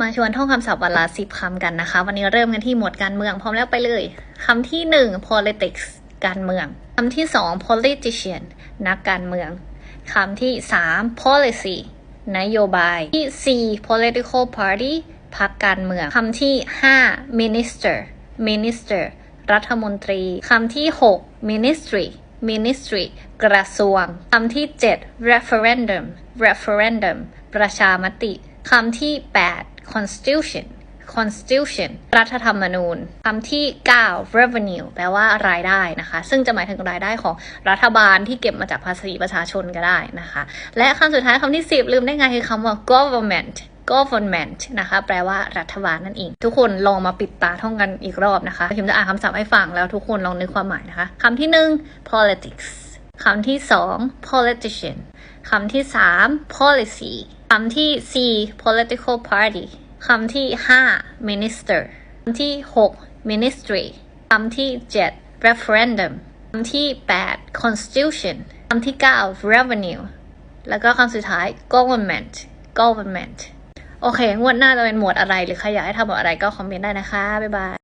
มาชวนท่องคำศัพท์วันละสิบคำกันนะคะ วันนี้เริ่มกันที่หมวดการเมืองพร้อมแล้วไปเลยคำที่หนึ่ง politics การเมืองคำที่สอง politician นักการเมืองคำที่สาม policy นโยบายที่สี่ political party พรรคการเมืองคำที่ห้า minister minister รัฐมนตรีคำที่หก ministry ministry กระทรวงคำที่เจ็ด referendum referendum ประชามติคำที่8 constitution constitution รัฐธรรมนูญคำที่ 9 revenue แปลว่ารายได้นะคะ ซึ่งจะหมายถึงรายได้ของรัฐบาลที่เก็บมาจากภาษีประชาชนก็ได้นะคะ และคำสุดท้ายคำที่ 10 ลืมได้ไงคือคำว่า government government นะคะ แปลว่ารัฐบาลนั่นเอง ทุกคนลองมาปิดตาท่องกันอีกรอบนะคะพิมจะอ่านคำศัพท์ให้ฟังแล้วทุกคนลองนึกความหมายนะคะคำที่หนึ่ง politics คำที่สอง politician คำที่สาม policy คำที่สี่ political party คำที่ห้า minister คำที่หก ministry คำที่เจ็ด referendum คำที่แปด constitution คำที่เก้า revenue แล้วก็คำสุดท้าย government government โอเค งวดหน้าจะเป็นหมวดอะไร หรือใครอยากให้ทำหมวดอะไรก็คอมเมนต์ได้นะคะ บ๊ายบาย